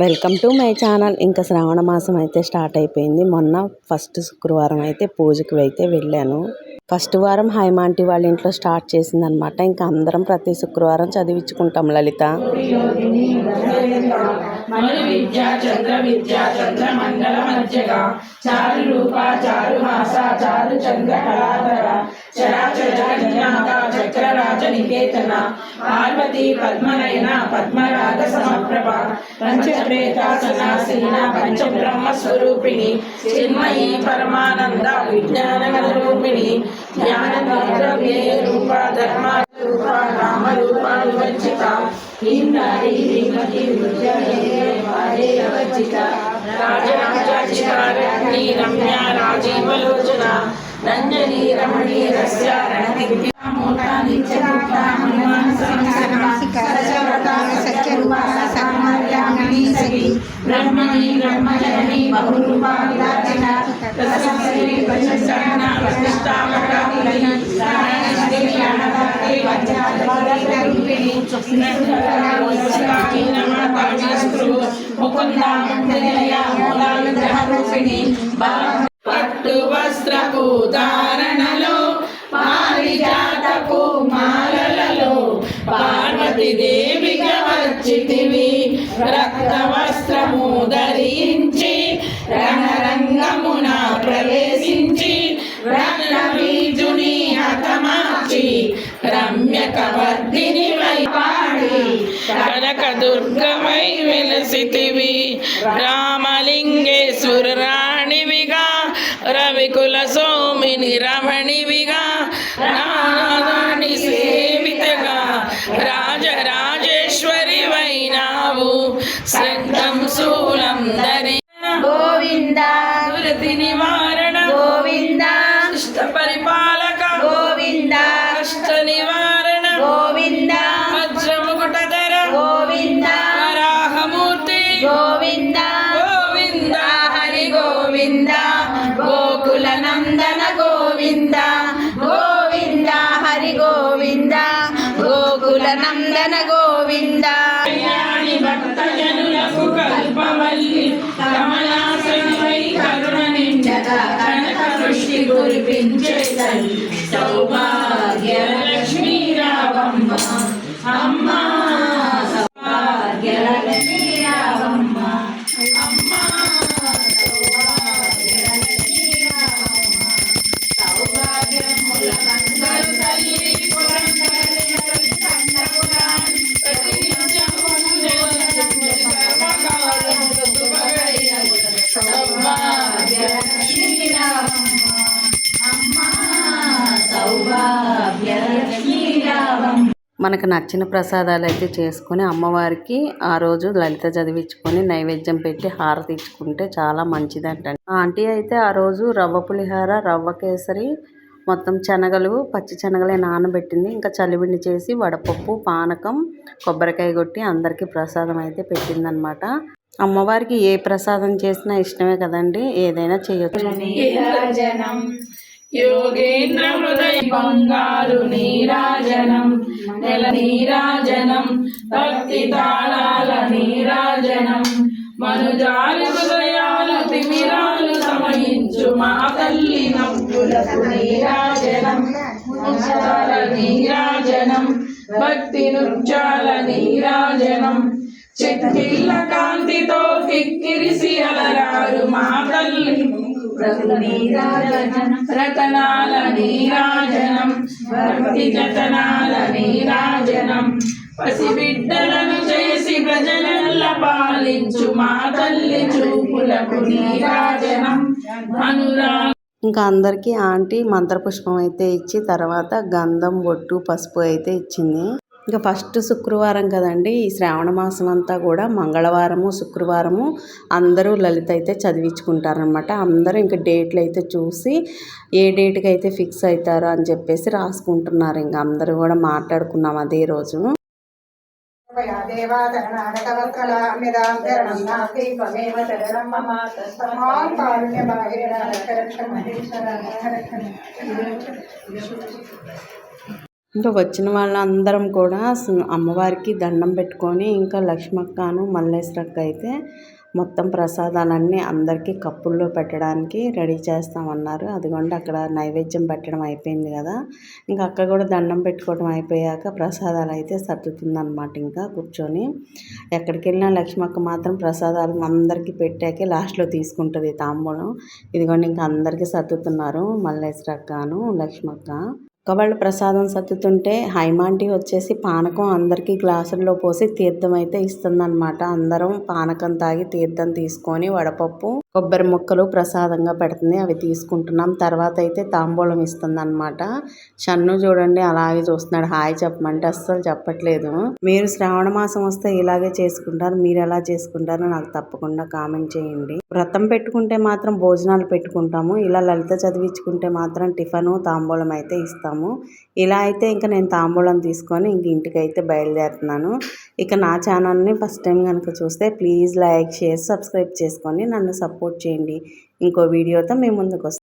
Welcome to my channel. ఇంకా శ్రావణ మాసం అయితే స్టార్ట్ అయిపోయింది. మొన్న ఫస్ట్ శుక్రవారం అయితే పూజకి అయితే వెళ్ళాను. ఫస్ట్ వారం హైమాంటి వాళ్ళ ఇంట్లో స్టార్ట్ చేసింది అనమాట ఇంకా అందరం ప్రతి శుక్రవారం చదివించుకుంటాం లలిత. చారు రూప చారు మాస చారు చంద్ర కళాధర. జగన్నాథ చక్రరాజ నికేతన పార్వతీ పద్మనయన పద్మరాగ సమప్రభ పంచప్రేతాసనాసీన పంచబ్రహ్మ స్వరూపిణి చిన్మయి పరమానంద విజ్ఞాన రూపిణి జ్ఞాన రూప ధర్మ రూప రామ రూపాలు వివంచిత ఇంద్రాణి శ్రీమతి విద్యావచిత రమ్య రాజీవలోచన రంజని రమణి రస్య రణదివ్య మూర్తా నిత్యముక్త హనుమాన్ బ్రహ్మణి బ్రహ్మజనని బహురూపా విరాజన తదసరి వచన ప్రతిష్టాపకాలి పట్టు వస్త్రపు ధారణలో పారిజాతపు మాలలలో పార్వతీదేవిగా వచ్చితివి. రక్త వస్త్రము ధరించి రణరంగమున ప్రవేశించి రణబీజుని హతమాచి హతమార్చి రమ్యక వర్ధిని వై పాడి కనక దుర్గమై వెలసితివి. రామలింగ ரமணி కల్పవల్లి కమలాసనమై కరుణ నిండగా కనక సృష్టి కురిపించే తల్లి సౌభాగ్య మనకు నచ్చిన ప్రసాదాలు అయితే చేసుకొని అమ్మవారికి ఆ రోజు లలిత చదివించుకొని నైవేద్యం పెట్టి హారతి ఇచ్చుకుంటే చాలా మంచిదంట. ఆంటీ అయితే ఆ రోజు రవ్వ పులిహార రవ్వ కేసరి మొత్తం శనగలు పచ్చి శనగలే నానబెట్టింది. ఇంకా చలివిండి చేసి వడపప్పు పానకం కొబ్బరికాయ కొట్టి అందరికీ ప్రసాదం అయితే పెట్టిందనమాట. అమ్మవారికి ఏ ప్రసాదం చేసినా ఇష్టమే కదండి ఏదైనా చేయొచ్చు. యోగేంద్ర హృదయ బంగారు నీరాజనం. నెల నీరాజనం భక్తి తాళాల నీరాజనం. మనుజాలు హృదయాలు తిమిరాలు సమయించు మా తల్లి నవ్వులకు నీరాజనం. ముత్యాల నీరాజనం భక్తి నృత్యాల నీరాజనం. చిట్టిల్ల కాంతితో కిక్కిరిసి అలరారు మా తల్లి రతనాల నీరాజనం భక్తి జతనాల నీరాజనం. పసిబిడ్డలను చేసి ప్రజలల్ల పాలించు మా తల్లి చూపులకు నీరాజనం. అనురా ఇంకా అందరికీ ఆంటీ మంత్రపుష్పం అయితే ఇచ్చి తర్వాత గంధం బొట్టు పసుపు అయితే ఇచ్చింది. ఇంకా ఫస్ట్ శుక్రవారం కదండి ఈ శ్రావణ మాసం అంతా కూడా మంగళవారము శుక్రవారము అందరూ లలిత అయితే చదివించుకుంటారనమాట అందరూ ఇంకా డేట్లు అయితే చూసి ఏ డేట్కి అయితే ఫిక్స్ అవుతారో అని చెప్పేసి రాసుకుంటున్నారు. ఇంకా అందరూ కూడా మాట్లాడుకున్నాం అదే రోజు. ఇంకా వచ్చిన వాళ్ళందరం కూడా అమ్మవారికి దండం పెట్టుకొని ఇంకా లక్ష్మక్కను మల్లేశ్వరక్క అయితే మొత్తం ప్రసాదాలన్నీ అందరికీ కప్పుల్లో పెట్టడానికి రెడీ చేస్తామన్నారు. అదిగోండి అక్కడ నైవేద్యం పెట్టడం అయిపోయింది కదా. ఇంకా అక్క కూడా దండం పెట్టుకోవడం అయిపోయాక ప్రసాదాలు అయితే సర్దుతుందనమాట ఇంకా కూర్చొని. ఎక్కడికి వెళ్ళినా లక్ష్మక్క మాత్రం ప్రసాదాలు అందరికీ పెట్టాకే లాస్ట్లో తీసుకుంటుంది తాంబూలం. ఇదిగోండి ఇంకా అందరికీ సర్దుతున్నారు మల్లేశ్వరక్కను లక్ష్మక్క. అక్క ప్రసాదం సర్దుతుంటే హైమాంటి వచ్చేసి పానకం అందరికీ గ్లాసుల్లో పోసి తీర్థం అయితే ఇస్తుందన్నమాట. అందరం పానకం తాగి తీర్థం తీసుకొని వడపప్పు కొబ్బరి ముక్కలు ప్రసాదంగా పెడుతుంది. అవి తీసుకుంటున్నాం. తర్వాత అయితే తాంబూలం ఇస్తుంది షన్ను చూడండి అలాగే చూస్తున్నాడు. హాయ్ చెప్పమంటే అస్సలు చెప్పట్లేదు. మీరు శ్రావణ మాసం వస్తే ఇలాగే చేసుకుంటారు. మీరు ఎలా చేసుకుంటారో నాకు తప్పకుండా కామెంట్ చేయండి. వ్రతం పెట్టుకుంటే మాత్రం భోజనాలు పెట్టుకుంటాము. ఇలా లలిత చదివించుకుంటే మాత్రం టిఫను తాంబూలం అయితే ఇస్తాము. ఇలా అయితే ఇంకా నేను తాంబూలం తీసుకొని ఇంక ఇంటికైతే బయలుదేరుతున్నాను. ఇక నా ఛానల్ని ఫస్ట్ టైం కనుక చూస్తే ప్లీజ్ లైక్ షేర్ సబ్స్క్రైబ్ చేసుకొని నన్ను సపోర్ట్ చేయండి. ఇంకో వీడియోతో మేము ముందుకు వస్తాం